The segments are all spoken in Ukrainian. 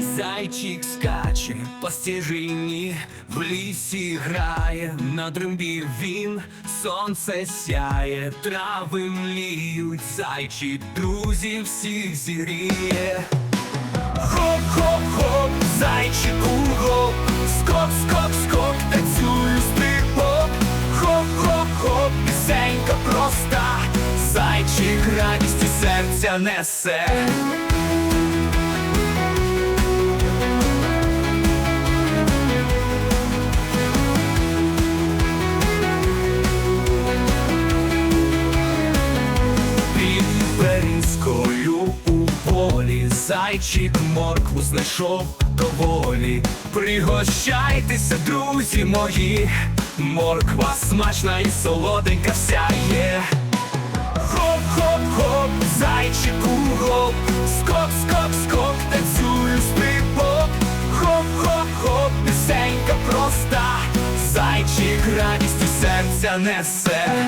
Зайчик скаче по стежині, в лісі грає, на дримбі він, сонце сяє, трави мліють, зайчик друзів всіх зігріє. Хоп-хоп-хоп, зайчику гоп, скок, скок, скок, танцюю стрибок, хоп-хоп-хоп, пісенька проста, зайчик радістю серця несе. Зайчик моркву знайшов доволі Пригощайтеся, друзі мої, морква смачна і солоденька вся є. Хоп-хоп-хоп, зайчику гоп, скок, скок, скок, танцюю стрибок, хоп-хоп-хоп, пісенька проста, зайчик радістю серця несе.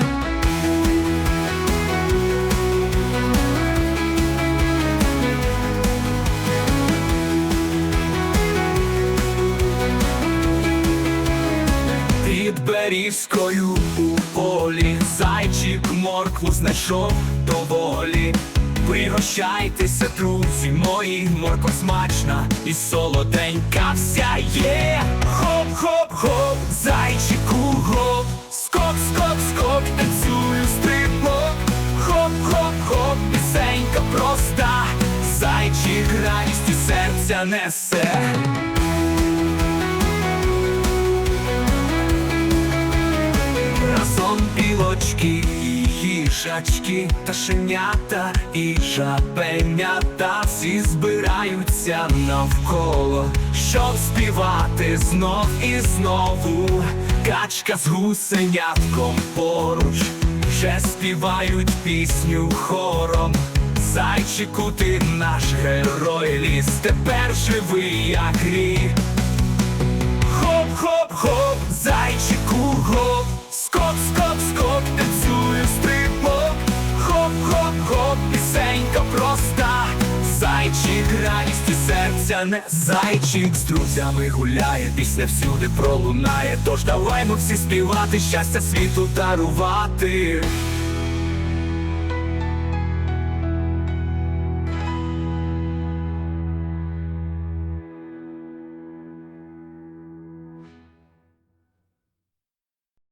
Берізкою у полі. Зайчик моркву знайшов доволі Пригощайтеся, друзі мої, морква смачна і солоденька вся є. Хоп-хоп-хоп, зайчику гоп. Скок, скок, скок, танцюю стрибок. Хоп-хоп-хоп, пісенька проста. Зайчик радістю серця несе білочки і їжачки, пташенята і жабенята всі збираються навколо, щоб співати знов і знову. Качка з гусенятком поруч, вже співають пісню хором. Зайчику, ти наш герой ліс, тепер живий, як рік. Серця не зайчик з друзями гуляє, пісня всюди пролунає. Тож давай ми всі співати, щастя світу дарувати.